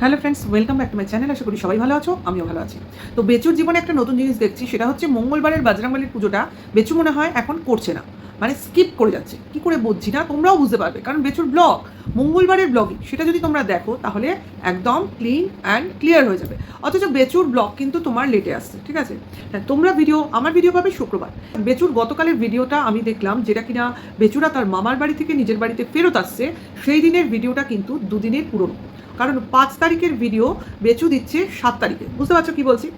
Hello friends welcome back to my channel আশা করি সবাই ভালো আছো, আমিও ভালো আছি। তো বেচুর জীবনে একটা নতুন জিনিস দেখছি, সেটা হচ্ছে মঙ্গলবারের বাজরাংবালির পুজোটা বেচু মনে হয় এখন করছে না। মানে স্কিপ করে যাচ্ছে। কি করে বুঝছি না? তোমরাও বুঝতে পারবে, কারণ বেচুর ব্লগ মঙ্গলবারের ব্লগই সেটা যদি তোমরা দেখো, তাহলে একদম ক্লিন অ্যান্ড ক্লিয়ার হয়ে যাবে। অথচ বেচুর ব্লগ কিন্তু তোমার লেটে আসছে, ঠিক আছে? হ্যাঁ তোমরা ভিডিও আমার ভিডিও পাবে শুক্রবার। বেচুর গতকালের ভিডিওটা আমি দেখলাম, যেটা কিনা বেচুরা তার মামার বাড়ি থেকে নিজের বাড়িতে ফেরত আসছে, সেই দিনের ভিডিওটা কিন্তু দুদিনের পুরনো। কারণ পাঁচ তারিখের ভিডিও বেচু দিচ্ছে সাত তারিখে। বুঝতে পারছ কি বলছি?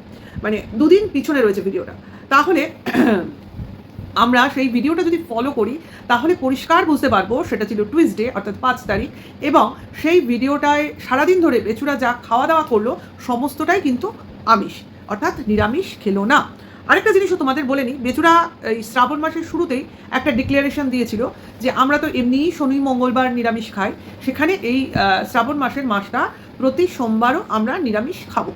মানে দুদিন পিছনে রয়েছে ভিডিওটা তাহলে আমরা সেই ভিডিওটা যদি ফলো করি, তাহলে পরিষ্কার বুঝতে পারব সেটা ছিল টুইসডে অর্থাৎ পাঁচ তারিখ, এবং সেই ভিডিওটায় সারাদিন ধরে বেচুরা যা খাওয়া দাওয়া করল, সমস্তটাই কিন্তু আমিষ, অর্থাৎ নিরামিষ খেলো না। আরেকটা জিনিসও তোমাদের বলে নিই, বেচুরা, এই শ্রাবণ মাসের শুরুতেই একটা ডিক্লারেশন দিয়েছিল যে আমরা তো এমনিই শনি, মঙ্গলবার নিরামিষ খাই, সেখানে এই শ্রাবণ মাসের মাসটা প্রতি সোমবারও আমরা নিরামিষ খাব।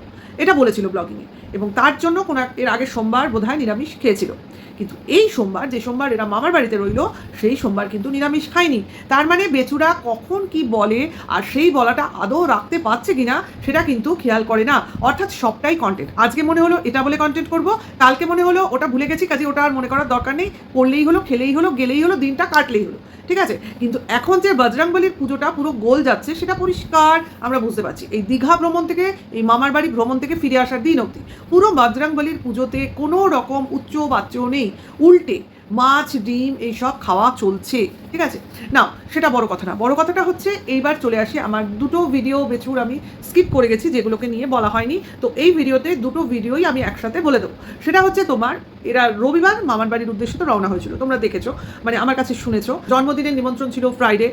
এটা বলেছিল ব্লগিংয়ে এবং তার জন্য কোনো এর আগের সোমবার বোধহয় নিরামিষ খেয়েছিল। কিন্তু এই সোমবার যে সোমবার এরা মামার বাড়িতে রইল, সেই সোমবার কিন্তু নিরামিষ খায়নি। তার মানে বেচুরা কখন কি বলে আর সেই বলাটা আদৌ রাখতে পারছে কিনা সেটা কিন্তু খেয়াল করে না। অর্থাৎ সবটাই কন্টেন্ট আজকে মনে হলো এটা বলে কন্টেন্ট করব, কালকে মনে হলো ওটা ভুলে গেছি, কাজে ওটা আর মনে করার দরকার নেই। করলেই হলো, খেলেই হলো, গেলেই হলো, দিনটা কাটলেই হলো। ঠিক আছে? কিন্তু এখন যে বজরংবলির পুজোটা পুরো গোল যাচ্ছে, সেটা পরিষ্কার আমরা বুঝতে পারছি। এই দীঘা ভ্রমণ থেকে, এই মামার বাড়ি ভ্রমণ থেকে ফিরে আসার দিন অবধি। পুরো বজরংবলির পুজোতে কোনো রকম উচ্চ বাচ্চ নেই। উল্টে মাছ, ডিম এইসব খাওয়া চলছে, ঠিক আছে? না সেটা বড় কথা না। বড় কথাটা হচ্ছে, এইবার চলে আসি আমার দুটো ভিডিও বেচুর আমি স্কিপ করে গেছি, যেগুলোকে নিয়ে বলা হয়নি। তো এই ভিডিওতে দুটো ভিডিওই আমি একসাথে বলে দেবো। সেটা হচ্ছে তোমার, এরা রবিবার মামার বাড়ির উদ্দেশ্যে তো রওনা হয়েছিল, তোমরা দেখেছ মানে আমার কাছে শুনেছো। জন্মদিনের নিমন্ত্রণ ছিল ফ্রাইডে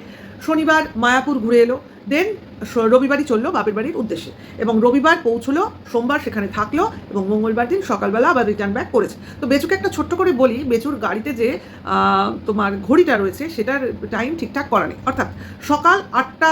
শনিবার মায়াপুর ঘুরে এলো। দেন রবিবারই চলল বাপের বাড়ির উদ্দেশ্যে এবং রবিবার পৌঁছলো, সোমবার সেখানে থাকল এবং মঙ্গলবার দিন সকালবেলা আবার রিটার্ন ব্যাক করেছে। তো বেচুকে একটা ছোট্ট করে বলি, বেচুর গাড়িতে যে তোমার ঘড়িটা রয়েছে সেটার টাইম ঠিকঠাক করা নেই। অর্থাৎ সকাল আটটা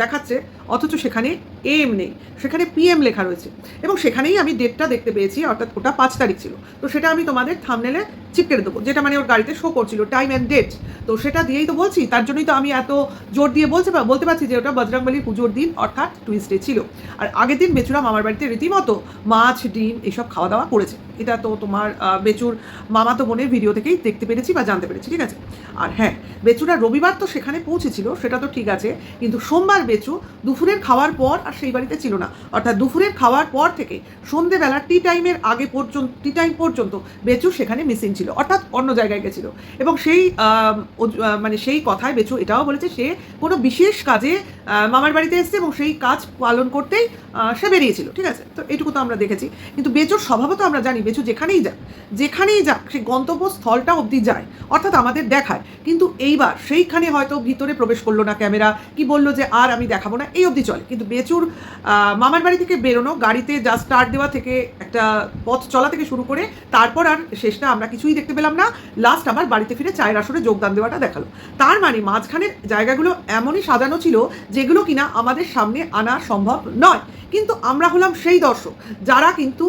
দেখাচ্ছে, অথচ সেখানে এম নেই। সেখানে পিএম লেখা রয়েছে এবং সেখানেই আমি ডেটটা দেখতে পেয়েছি, অর্থাৎ ওটা পাঁচ তারিখ ছিল। তো সেটা আমি তোমাদের থামনেলে চিপকে দেবো। যেটা মানে ওর গাড়িতে শো করছিল টাইম অ্যান্ড ডেট তো সেটা দিয়েই তো বলছি, তার জন্যই তো আমি এত জোর দিয়ে বলতে বলতে পারছি যে ওটা বজরংবলির পুজোর দিন অর্থাৎ টুইসডে ছিল। আর আগের দিন বেচুরা মামার বাড়িতে রীতিমতো মাছ, ডিম এসব খাওয়া দাওয়া করেছে। এটা তো তোমার বেচুর মামাতো বোনের ভিডিও থেকেই দেখতে পেরেছি বা জানতে পেরেছি, ঠিক আছে? আর হ্যাঁ বেচুরা রবিবার তো সেখানে পৌঁছেছিল, সেটা তো ঠিক আছে, কিন্তু সোমবার বেচু দুপুরের খাওয়ার পর আর সেই বাড়িতে ছিল না। অর্থাৎ দুপুরের খাওয়ার পর থেকে সন্ধেবেলা টি টাইমের আগে পর্যন্ত টি টাইম পর্যন্ত বেচু সেখানে মিসিং ছিল, অর্থাৎ অন্য জায়গায় গেছিল। এবং সেই মানে সেই কথায় বেচু এটাও বলেছে, সে কোনো বিশেষ কাজে মামার বাড়িতে এসেছে এবং সেই কাজ পালন করতেই সে বেরিয়েছিল, ঠিক আছে? তো এটুকু তো আমরা দেখেছি। কিন্তু বেচুর স্বভাবও তো আমরা জানি বেচু যেখানেই যাক যেখানেই যাক, সেই গন্তব্যস্থলটা অবধি যায়, অর্থাৎ আমাদের দেখায়। কিন্তু এইবার সেইখানে হয়তো ভিতরে প্রবেশ করল না ক্যামেরা, কি বলল যে আর আমি দেখাবো না, এই অবধি চলে। কিন্তু বেচুর মামার বাড়ি থেকে বেরোনো, গাড়িতে যা স্টার্ট দেওয়া থেকে একটা পথ চলা থেকে শুরু করে, তারপর আর শেষটা আমরা কিছুই দেখতে পেলাম না। লাস্ট আবার বাড়িতে ফিরে চায়ের আসরে যোগদান দেওয়াটা দেখাল। তার মানে মাঝখানের জায়গাগুলো এমনই সাজানো ছিল যেগুলো কিনা আমাদের সামনে আনা সম্ভব নয়। কিন্তু আমরা হলাম সেই দর্শক, যারা কিন্তু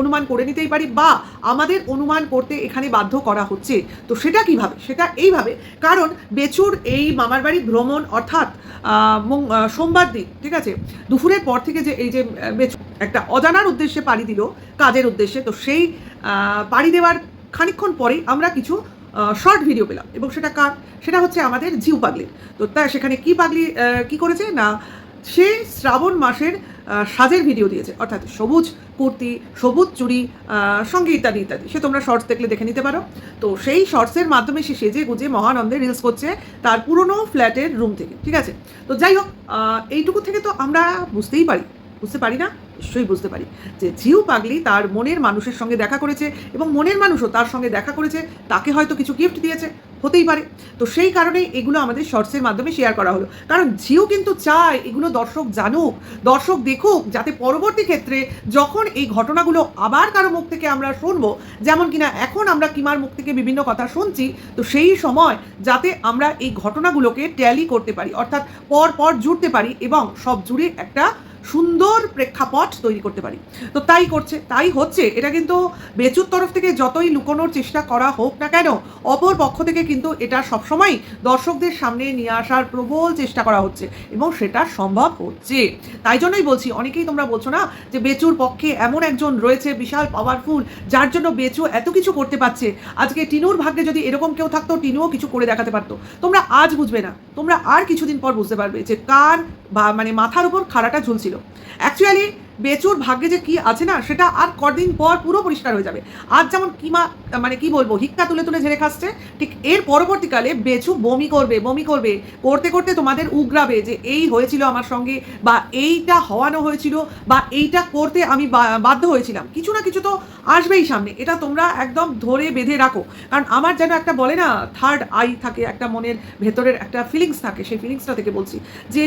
অনুমান করে নিতেই পারি বা আমাদের অনুমান করতে এখানে বাধ্য করা হচ্ছে। তো সেটা কীভাবে? সেটা এইভাবে। কারণ বেচুর এই মামার বাড়ি ভ্রমণ অর্থাৎ সোমবার দিন ঠিক আছে? দুপুরের পর থেকে যে এই যে আহ, বেচু একটা অজানার উদ্দেশ্যে পাড়ি দিল কাজের উদ্দেশ্যে তো সেই পাড়ি দেওয়ার খানিকক্ষণ পরেই আমরা কিছু শর্ট ভিডিও পেলাম। এবং সেটা কার? সেটা হচ্ছে আমাদের জিউ পাগলির। তো তা সেখানে কি পাগলি কি করেছে? না সে শ্রাবণ মাসের সাজের ভিডিও দিয়েছে, অর্থাৎ সবুজ কুর্তি, সবুজ চুড়ি সঙ্গে ইত্যাদি ইত্যাদি। সে তোমরা শর্টস দেখলে দেখে নিতে পারো। তো সেই শর্টসের মাধ্যমে সে সেজে গুজে মহানন্দে রিলস করছে তার পুরনো ফ্ল্যাটের রুম থেকে, ঠিক আছে? তো যাই হোক এইটুকু থেকে তো আমরা বুঝতেই পারি, বুঝতে পারি না? নিশ্চয়ই বুঝতে পারি যে জিউ পাগলি তার মনের মানুষের সঙ্গে দেখা করেছে এবং মনের মানুষও তার সঙ্গে দেখা করেছে, তাকে হয়তো কিছু গিফট দিয়েছে। হতেই পারে। তো সেই কারণেই এগুলো আমাদের শর্টসের মাধ্যমে শেয়ার করা হলো। কারণ জিও কিন্তু চায় এগুলো দর্শক জানুক, দর্শক দেখুক, যাতে পরবর্তী ক্ষেত্রে যখন এই ঘটনাগুলো আবার কারও মুখ থেকে আমরা শুনব, যেমন কিনা এখন আমরা কিমার মুখ থেকে বিভিন্ন কথা শুনছি, তো সেই সময় যাতে আমরা এই ঘটনাগুলোকে ট্যালি করতে পারি, অর্থাৎ পর পর জুড়তে পারি এবং সব জুড়ে একটা সুন্দর প্রেক্ষাপট তৈরি করতে পারি। তো তাই করছে, তাই হচ্ছে। এটা কিন্তু বেচুর তরফ থেকে যতই লুকোনোর চেষ্টা করা হোক না কেন, অপর পক্ষ থেকে কিন্তু এটা সবসময় দর্শকদের সামনে নিয়ে আসার প্রবল চেষ্টা করা হচ্ছে এবং সেটা সম্ভব হচ্ছে। তাই জন্যই বলছি, অনেকেই তোমরা বলছো না যে বেচুর পক্ষে এমন একজন রয়েছে বিশাল পাওয়ারফুল যার জন্য বেচু এত কিছু করতে পারছে। আজকে টিনুর ভাগ্যে যদি এরকম কেউ থাকতো, টিনুও কিছু করে দেখাতে পারতো। তোমরা আজ বুঝবে না। তোমরা আর কিছুদিন পর বুঝতে পারবে যে কার বা মানে মাথার উপর খাড়াটা ঝুলছিল। অ্যাকচুয়ালি বেচুর ভাগ্যে যে কি আছে না, সেটা আর কদিন পর পুরো পরিষ্কার হয়ে যাবে। আজ যেমন কিমা মানে কি বলব, হিক্কা তুলে তুলে ঝেড়ে খাচ্ছে, ঠিক এর পরবর্তীকালে বেচু বমি করবে বমি করবে, করতে করতে তোমাদের উগরাবে যে এই হয়েছিল আমার সঙ্গে, বা এইটা হওয়ানো হয়েছিল, বা এইটা করতে আমি বাধ্য হয়েছিলাম। কিছু না কিছু তো আসবেই সামনে, এটা তোমরা একদম ধরে বেঁধে রাখো। কারণ আমার যেন একটা বলে না থার্ড আই থাকে, একটা মনের ভেতরের একটা ফিলিংস থাকে, সেই ফিলিংসটা থেকে বলছি। যে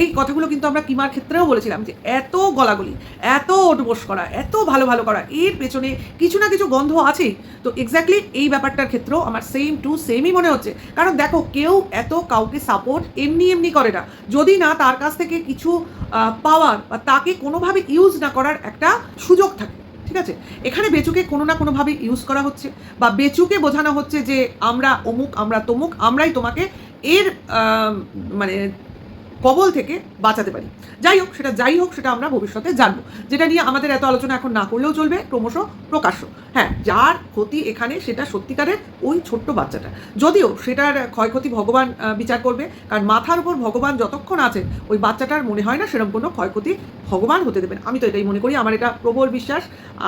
এই কথাগুলো কিন্তু আমরা কিমার ক্ষেত্রেও বলেছিলাম যে এত গলাগলি এত ওটবোস করা, এত ভালো ভালো করা, এর পেছনে কিছু না কিছু গন্ধ আছেই। তো এক্স্যাক্টলি এই ব্যাপারটার ক্ষেত্রেও আমার সেম টু সেমই মনে হচ্ছে। কারণ দেখো, কেউ এত কাউকে সাপোর্ট এমনি এমনি করে না। যদি না তার কাছ থেকে কিছু পাওয়ার বা তাকে কোনোভাবে ইউজ না করার একটা সুযোগ থাকে, ঠিক আছে? এখানে বেচুকে কোনো না কোনোভাবে ইউজ করা হচ্ছে বা বেচুকে বোঝানো হচ্ছে যে আমরা অমুক, আমরা তমুক, আমরাই তোমাকে এর মানে কবল থেকে বাঁচাতে পারি। যাই হোক, সেটা যাই হোক, সেটা আমরা ভবিষ্যতে জানব। যেটা নিয়ে আমাদের এত আলোচনা এখন না করলেও চলবে, ক্রমশ প্রকাশ্য। হ্যাঁ যার ক্ষতি এখানে, সেটা সত্যিকারের ওই ছোট্ট বাচ্চাটা। যদিও সেটার ক্ষয়ক্ষতি ভগবান বিচার করবে, কারণ মাথার উপর ভগবান যতক্ষণ আছে ওই বাচ্চাটার মনে হয় না সেরকম কোনো ক্ষয়ক্ষতি ভগবান হতে দেবেন। আমি তো এটাই মনে করি, আমার এটা প্রবল বিশ্বাস।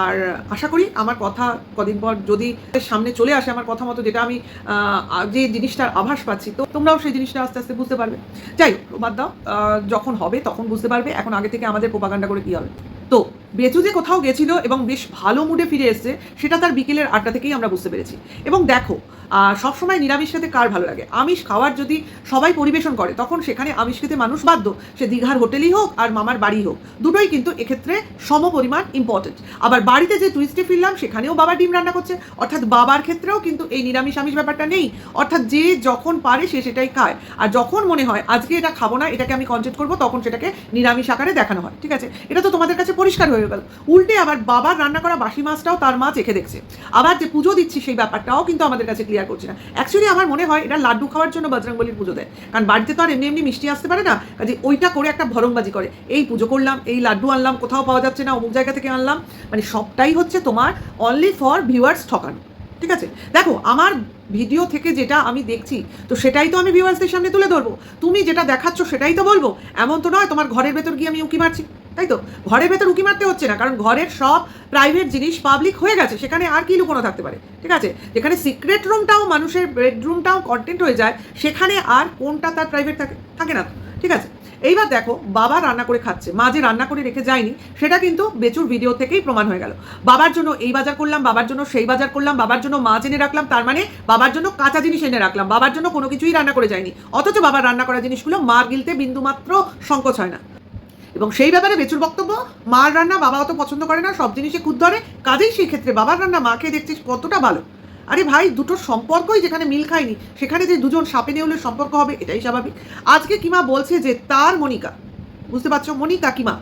আর আশা করি আমার কথা কদিন পর যদি সামনে চলে আসে আমার কথা মতো, যেটা আমি যে জিনিসটার আভাস পাচ্ছি, তো তোমরাও সেই জিনিসটা আস্তে আস্তে বুঝতে পারবে। যাই হোক, বাদ দাও। যখন হবে তখন বুঝতে পারবে। এখন আগে থেকে আমাদের প্রোপাগান্ডা করে কি হবে। তো বেচু যে কোথাও গেছিল এবং বেশ ভালো মুডে ফিরে এসেছে, সেটা তার বিকেলের আড্ডা থেকেই আমরা বুঝতে পেরেছি। এবং দেখো সবসময় নিরামিষ খেতে কার ভালো লাগে? আমিষ খাওয়ার যদি সবাই পরিবেশন করে, তখন সেখানে আমিষ খেতে মানুষ বাধ্য। সে দীঘার হোটেলই হোক আর মামার বাড়ি হোক, দুটোই কিন্তু এক্ষেত্রে সম পরিমাণ ইম্পর্টেন্ট আবার বাড়িতে যে টুইস্টে ফিরলাম, সেখানেও বাবা ডিম রান্না করছে। অর্থাৎ বাবার ক্ষেত্রেও কিন্তু এই নিরামিষ আমিষ ব্যাপারটা নেই। অর্থাৎ যে যখন পারে সে সেটাই খায়। আর যখন মনে হয়, আজকে এটা খাব না, এটাকে আমি কনসেন্ট করব, তখন সেটাকে নিরামিষ আকারে দেখানো হয়। ঠিক আছে? এটা তো তোমাদের কাছে পরিষ্কার হয়ে গেল। উল্টে আবার বাবার রান্না করা বাসি মাছটাও তার মা চেখে দেখছে। আবার যে পুজো দিচ্ছি সেই ব্যাপারটাও কিন্তু আমাদের কাছে ক্লিয়ার করছে না। অ্যাকচুয়ালি আমার মনে হয় এটা লাড্ডু খাওয়ার জন্য বজরংবলির পুজো দেয়। কারণ বাড়িতে তো আর এমনি এমনি মিষ্টি আসতে পারে না। কাজে ওইটা করে একটা ভরংবাজি করে। এই পুজো করলাম, এই লাড্ডু আনলাম, কোথাও পাওয়া যাচ্ছে না, অমুক জায়গা থেকে আনলাম। মানে সবটাই হচ্ছে তোমার অনলি ফর ভিউয়ার্স ঠকানো। ঠিক আছে? দেখো, আমার ভিডিও থেকে যেটা আমি দেখছি, তো সেটাই তো আমি ভিউয়ার্সদের সামনে তুলে ধরবো। তুমি যেটা দেখাচ্ছ সেটাই তো বলব। এমন তো নয়, তোমার ঘরের ভেতর গিয়ে আমি উঁকি মারছি। তাই তো? ঘরের ভেতর উঁকি মারতে হচ্ছে না, কারণ ঘরের সব প্রাইভেট জিনিস পাবলিক হয়ে গেছে, সেখানে আর কি লুকোনো থাকতে পারে? ঠিক আছে? যেখানে সিক্রেট রুমটাও মানুষের বেডরুমটাও কন্টেন্ট হয়ে যায়, সেখানে আর কোনটা তার প্রাইভেট থাকে থাকে না ঠিক আছে? এইবার দেখো, বাবা রান্না করে খাচ্ছে, মা যে রান্না করে রেখে যায়নি, সেটা কিন্তু বেচুর ভিডিও থেকেই প্রমাণ হয়ে গেল। বাবার জন্য এই বাজার করলাম, বাবার জন্য সেই বাজার করলাম, বাবার জন্য মাছ এনে রাখলাম, তার মানে বাবার জন্য কাঁচা জিনিস এনে রাখলাম, বাবার জন্য কোনো কিছুই রান্না করে যায়নি। অথচ বাবার রান্না করা জিনিসগুলো মার গিলতে বিন্দুমাত্র সংকোচ হয় না। এবং সেই ব্যাপারে বেচুর বক্তব্য, মার রান্না বাবা অত পছন্দ করে না, সব জিনিসে খুদ ধরে, কাজেই সেই ক্ষেত্রে বাবার রান্না মাকে দেখছিস কতটা ভালো। আরে ভাই, দুটোর সম্পর্কই যেখানে মিল খায়নি, সেখানে যে দুজন সাপে নেউলের সম্পর্ক হবে, এটাই স্বাভাবিক। আজকে কিমা বলছে যে তার মনিকা, বুঝতে পারছ? মনিকা কিমা।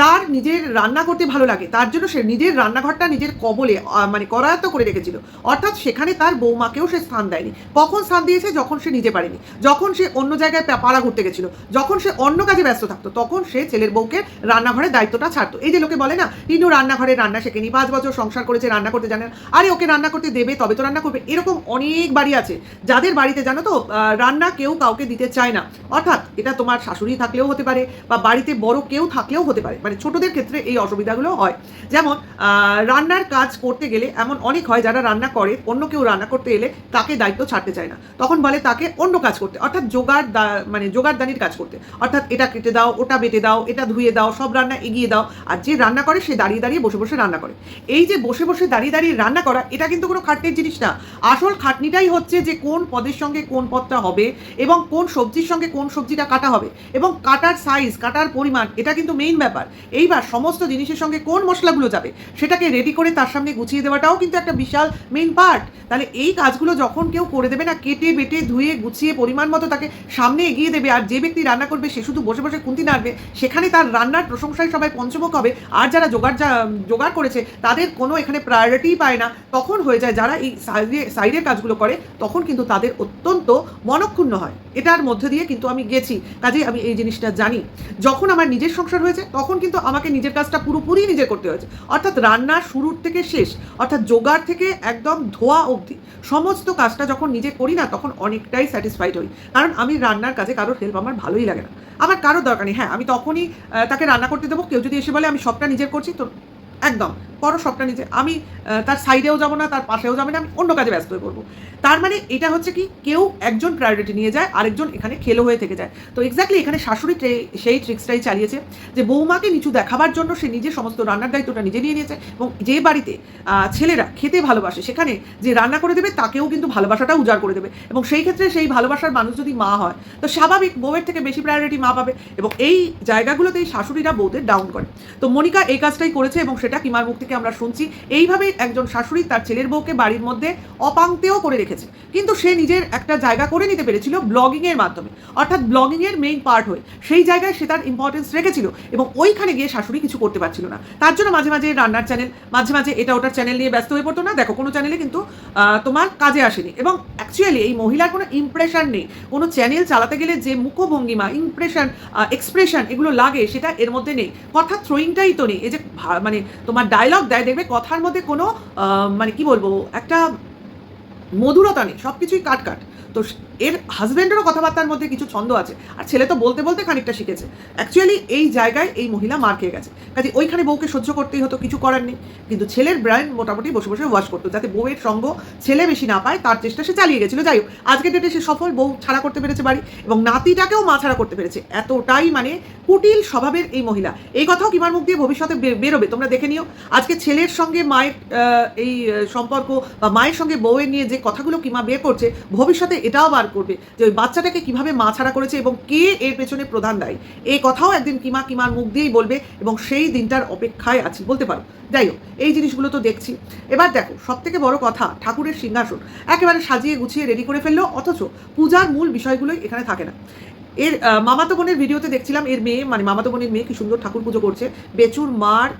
তার নিজের রান্না করতে ভালো লাগে। তার জন্য সে নিজের রান্নাঘরটা নিজের কবলে মানে করায়ত্ত করে রেখেছিল। অর্থাৎ সেখানে তার বৌমাকেও সে স্থান দেয়নি। কখন স্থান দিয়েছে? যখন সে নিজে পারেনি। যখন সে অন্য জায়গায় পাড়া ঘুরতে গেছিল। যখন সে অন্য কাজে ব্যস্ত থাকতো, তখন সে ছেলের বউকে রান্নাঘরের দায়িত্বটা ছাড়তো। এই যে লোকে বলে না তিনু রান্নাঘরে রান্না শেখেনি, পাঁচ বছর সংসার করেছে, রান্না করতে জানে আরে, ওকে রান্না করতে দেবে, তবে তো রান্না করবে। এরকম অনেক বাড়ি আছে, যাদের বাড়িতে জানো তো রান্না কেউ কাউকে দিতে চায় না। অর্থাৎ এটা তোমার শাশুড়ি থাকলেও হতে পারে, বা বাড়িতে বড় কেউ থাকলেও হতে পারে। মানে ছোটদের ক্ষেত্রে এই অসুবিধাগুলো হয়। যেমন রান্নার কাজ করতে গেলে এমন অনেক হয় যারা রান্না করে, অন্য কেউ রান্না করতে এলে তাকে দায়িত্ব ছাড়তে চায় না। তখন বলে তাকে অন্য কাজ করতে, অর্থাৎ জোগাড় মানে জোগাড়দানির কাজ করতে। অর্থাৎ এটা কেটে দাও, ওটা বেটে দাও, এটা ধুয়ে দাও, সব রান্না এগিয়ে দাও, আর যে রান্না করে সে দাঁড়িয়ে দাঁড়িয়ে বসে বসে রান্না করে। এই যে বসে বসে দাঁড়িয়ে দাঁড়িয়ে রান্না করা, এটা কিন্তু কোনো খাটনির জিনিস না। আসল খাটনিটাই হচ্ছে যে কোন পদের সঙ্গে কোন পদটা হবে এবং কোন সবজির সঙ্গে কোন সবজিটা কাটা হবে। এবং কাটার সাইজ কাটার পরিমাণ, এটা কিন্তু মেইন ব্যাপার। এইবার সমস্ত জিনিসের সঙ্গে কোন মশলাগুলো যাবে? সেটাকে রেডি করে তার সামনে গুছিয়ে দেওয়াটাও কিন্তু একটা বিশাল মেইন পার্ট তাহলে এই কাজগুলো যখন কেউ করে দেবে না, কেটে বেটে ধুয়ে গুছিয়ে পরিমাণ মতো তাকে সামনে এগিয়ে দেবে, আর যে ব্যক্তি রান্না করবে সে শুধু বসে বসে খুন্তি নাড়বে, সেখানে তার রান্নার প্রশংসায় সবাই পঞ্চমুখ হবে, আর যারা জোগাড় যা- জোগাড় করেছে, তাদের কোনো এখানে প্রায়োরিটিই পায় না। তখন হয়ে যায় যারা এই সাইডে, সাইডের কাজগুলো করে, তখন কিন্তু তাদের অত্যন্ত মনক্ষুণ্ণ হয়। এটার মধ্যে দিয়ে কিন্তু আমি গেছি। কাজেই আমি এই জিনিসটা জানি। যখন আমার নিজের সংসার হয়েছে, তখন কিন্তু আমাকে নিজের কাজটা পুরোপুরি নিজে করতে হয়েছে। অর্থাৎ রান্না শুরুর থেকে শেষ, অর্থাৎ জোগাড় থেকে একদম ধোয়া অবধি সমস্ত কাজটা যখন নিজে করি না, তখন অনেকটাই স্যাটিসফাইড হই। কারণ আমি রান্নার কাজে কারোর হেল্প আমার ভালোই লাগে না। আমার কারোর দরকার নেই। হ্যাঁ আমি তখনই তাকে রান্না করতে দেবো। কেউ যদি এসে বলে, আমি সবটা নিজের করছি, তো একদম। করো সবটা নিজে আমি তার সাইডেও যাব না, তার পাশেও যাবে না, আমি অন্য কাজে ব্যস্ত হয়ে পড়ব। তার মানে এটা হচ্ছে কি, কেউ একজন প্রায়োরিটি নিয়ে যায়, আরেকজন এখানে খেলো হয়ে থেকে যায়। তো এক্স্যাক্টলি এখানে শাশুড়ি সেই ট্রিক্সটাই চালিয়েছে যে বৌমাকে নিচু দেখাবার জন্য সে নিজে সমস্ত রান্নার দায়িত্বটা নিজে নিয়ে নিয়েছে এবং যে বাড়িতে ছেলেরা খেতে ভালোবাসে, সেখানে যে রান্না করে দেবে, তাকেও কিন্তু ভালোবাসাটা উজাড় করে দেবে। এবং সেই ক্ষেত্রে সেই ভালোবাসার মানুষ যদি মা হয়, তো স্বাভাবিক বউয়ের থেকে বেশি প্রায়োরিটি মা পাবে এবং এই জায়গাগুলোতেই শাশুড়িরা বউদের ডাউন করে। তো মনিকা এই কাজটাই করেছে এবং সেটা কিমার মুখ থেকে আমরা শুনছি, এইভাবেই একজন শাশুড়ি তার ছেলের বউকে বাড়ির মধ্যে অপাংতেও করে রেখেছে। কিন্তু সে নিজের একটা জায়গা করে নিতে পেরেছিল ব্লগিংয়ের মাধ্যমে। অর্থাৎ ব্লগিংয়ের মেইন পার্ট হয়ে। সেই জায়গায় সে তার ইম্পর্টেন্স রেখেছিল এবং ওইখানে গিয়ে শাশুড়ি কিছু করতে পারছিল না। তার জন্য মাঝে মাঝে রান্নার চ্যানেল মাঝে মাঝে এটা ওটার চ্যানেল নিয়ে ব্যস্ত হয়ে পড়তো না। দেখো, কোনো চ্যানেলে কিন্তু তোমার কাজে আসেনি। এবং অ্যাকচুয়ালি এই মহিলার কোনো ইমপ্রেশন নেই। কোনো চ্যানেল চালাতে গেলে যে মুখভঙ্গিমা ইমপ্রেশন এক্সপ্রেশন এগুলো লাগে, সেটা এর মধ্যে নেই। কথা থ্রোয়িংটাই তো নেই। এই যে মানে তোমার ডায়লগ দেয়, দেখবে কথার মধ্যে কোনো মানে কি বলব, একটা মধুরতা নেই সব কিছুই কাট কাট। তো এর হাজব্যান্ডেরও কথাবার্তার মধ্যে কিছু ছন্দ আছে। আর ছেলে তো বলতে বলতে খানিকটা শিখেছে। অ্যাকচুয়ালি এই জায়গায় এই মহিলা মার খেয়ে গেছে। কাজে ওইখানে বউকে সহ্য করতেই হতো, কিছু করার নেই। কিন্তু ছেলের ব্রেন মোটামুটি বসে বসে ওয়াশ করতো, যাতে বউয়ের সঙ্গ ছেলে বেশি না পায়, তার চেষ্টা সে চালিয়ে গেছিল। যাই হোক, আজকের ডেটে সে সফল, বউ ছাড়া করতে পেরেছে বাড়ি এবং নাতিটাকেও মা ছাড়া করতে পেরেছে। এতটাই মানে কুটিল স্বভাবের এই মহিলা। এই কথাও কিমার মুখ দিয়ে ভবিষ্যতে বেরোবে, তোমরা দেখে নিও। আজকে ছেলের সঙ্গে মায়ের এই সম্পর্ক বা মায়ের সঙ্গে বউয়ের নিয়ে যে কথাগুলো কিমা বের করছে, ভবিষ্যতে এটাও বার করবে। যে ওই বাচ্চাটাকে কীভাবে মা ছাড়া করেছে এবং কে এর পেছনে প্রধান দায়ী? এই কথাও একদিন কিমা কিমার মুখ দিয়েই বলবে এবং সেই দিনটার অপেক্ষায় আছি। বলতে পারো। যাই হোক, এই জিনিসগুলো তো দেখছি। এবার দেখো সব থেকে বড় কথা, ঠাকুরের সিংহাসন। একেবারে সাজিয়ে গুছিয়ে রেডি করে ফেলল, অথচ পূজার মূল বিষয়গুলোই এখানে থাকে না। এর মামাতো বোনের ভিডিওতে দেখছিলাম, এর মেয়ে মানে মামাতো বোনের মেয়ে কি সুন্দর ঠাকুর পুজো করছে। বেচুর মার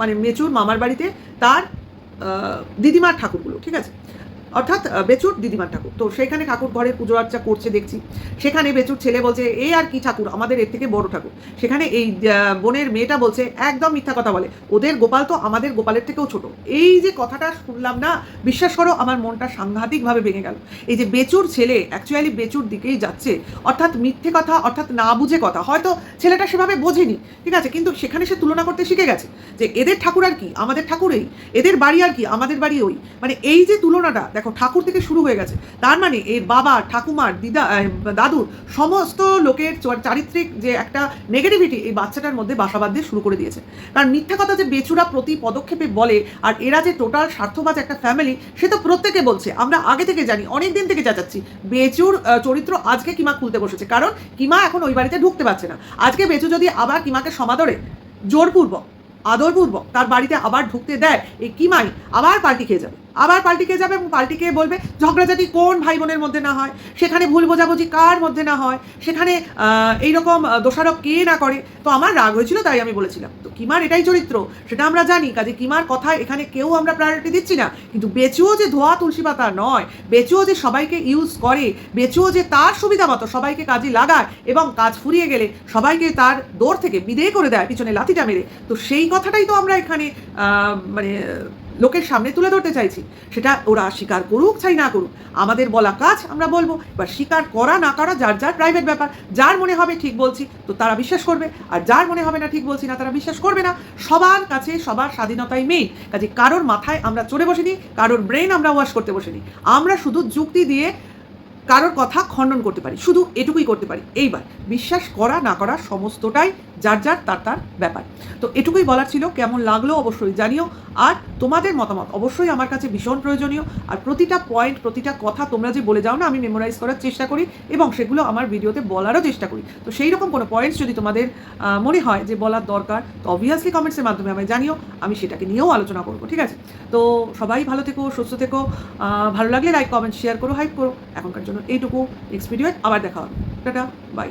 মানে মেচুর মামার বাড়িতে তার দিদিমার ঠাকুরগুলো, ঠিক আছে? অর্থাৎ বেচুর দিদিমার ঠাকুর। তো সেখানে ঠাকুর ঘরে পুজো আর্চা করছে, দেখছি। সেখানে বেচুর ছেলে বলছে, এ আর কি ঠাকুর? আমাদের এর থেকে বড় ঠাকুর। সেখানে এই বোনের মেয়েটা বলছে, একদম মিথ্যা কথা বলে। ওদের গোপাল তো আমাদের গোপালের থেকেও ছোট। এই যে কথাটা শুনলাম না, বিশ্বাস করো, আমার মনটা সাংঘাতিকভাবে ভেঙে গেল। এই যে বেচুর ছেলে অ্যাকচুয়ালি বেচুর দিকেই যাচ্ছে, অর্থাৎ মিথ্যে কথা, অর্থাৎ না বুঝে কথা। হয়তো ছেলেটা সেভাবে বোঝেনি, ঠিক আছে? কিন্তু সেখানে সে তুলনা করতে শিখে গেছে যে, এদের ঠাকুর আর কি? আমাদের ঠাকুর এই। এদের বাড়ি আর কি? আমাদের বাড়ি ওই। মানে এই যে তুলনাটা দেখো, ঠাকুর থেকে শুরু হয়ে গেছে। তার মানে এর বাবা, ঠাকুমার, দিদা দাদুর সমস্ত লোকের চারিত্রিক যে একটা নেগেটিভিটি এই বাচ্চাটার মধ্যে বাসাবাদ দিয়ে শুরু করে দিয়েছে। কারণ মিথ্যা কথা যে বেচুরা প্রতি পদক্ষেপে বলে আর এরা যে টোটাল স্বার্থবাজ একটা ফ্যামিলি সে তো প্রত্যেকে বলছে। আমরা আগে থেকে জানি, অনেক দিন থেকে চাচাচ্ছি। বেচুর চরিত্র আজকে কিমা খুলতে বসেছে। কারণ কিমা এখন ওই বাড়িতে ঢুকতে পারছে না। আজকে বেচু যদি আবার কিমাকে সমাদরে, জোরপূর্বক, আদরপূর্বক তার বাড়িতে আবার ঢুকতে দেয়, এই কিমাই আবার পার্টি খেয়ে যাবে। আবার পাল্টিকে যাবে এবং পাল্টি খেয়ে বলবে? ঝগড়াঝাটি কোন ভাই বোনের মধ্যে না হয়? সেখানে ভুল বোঝাবুঝি কার মধ্যে না হয়? সেখানে এইরকম দোষারোপ কে না করে? তো আমার রাগ হয়েছিল, তাই আমি বলেছিলাম। তো কিমার এটাই চরিত্র, সেটা আমরা জানি। কাজে কিমার কথা এখানে কেউ আমরা প্রায়োরিটি দিচ্ছি না। কিন্তু বেচুও যে ধোয়া তুলসী পাতা নয়, বেচুও যে সবাইকে ইউজ করে, বেচুও যে তার সুবিধা মতো সবাইকে কাজে লাগায় এবং কাজ ফুরিয়ে গেলে সবাইকে তার দৌড় থেকে বিদেয় করে দেয়, পিছনে লাথিটা মেরে। তো সেই কথাটাই তো আমরা এখানে মানে লোকের সামনে তুলে ধরতে চাইছি। সেটা ওরা স্বীকার করুক চাই না করুক, আমাদের বলা কাজ আমরা বলব। এবার স্বীকার করা না করা যার যার প্রাইভেট ব্যাপার, যার মনে হবে ঠিক বলছি, তো তারা বিশ্বাস করবে। আর যার মনে হবে না ঠিক বলছি না, তারা বিশ্বাস করবে না। সবার কাছে সবার স্বাধীনতাই মেইন কাজে কারোর মাথায় আমরা চড়ে বসিনি, কারোর ব্রেন আমরা ওয়াশ করতে বসিনি। আমরা শুধু যুক্তি দিয়ে কারোর কথা খণ্ডন করতে পারি। শুধু এটুকুই করতে পারি। এইবার, বিশ্বাস করা না করা সমস্তটাই যার যার তার তার ব্যাপার। তো এটুকুই বলার ছিল, কেমন লাগল অবশ্যই জানিও। আর তোমাদের মতামত অবশ্যই আমার কাছে ভীষণ প্রয়োজনীয়। আর প্রতিটা পয়েন্ট প্রতিটা কথা তোমরা যে বলে যাও না, আমি মেমোরাইজ করার চেষ্টা করি এবং সেগুলো আমার ভিডিওতে বলারও চেষ্টা করি। তো সেই রকম কোনো পয়েন্টস যদি তোমাদের মনে হয় যে বলার দরকার, তো অবভিয়াসলি কমেন্টসের মাধ্যমে আমায় জানিও। আমি সেটাকে নিয়েও আলোচনা করব, ঠিক আছে? তো সবাই ভালো থেকো, সুস্থ থেকো। ভালো লাগলে লাইক কমেন্ট শেয়ার করো হাইপ করো। এখনকার জন্য এইটুকু। নেক্সট ভিডিও আবার দেখা হবে। Tata bye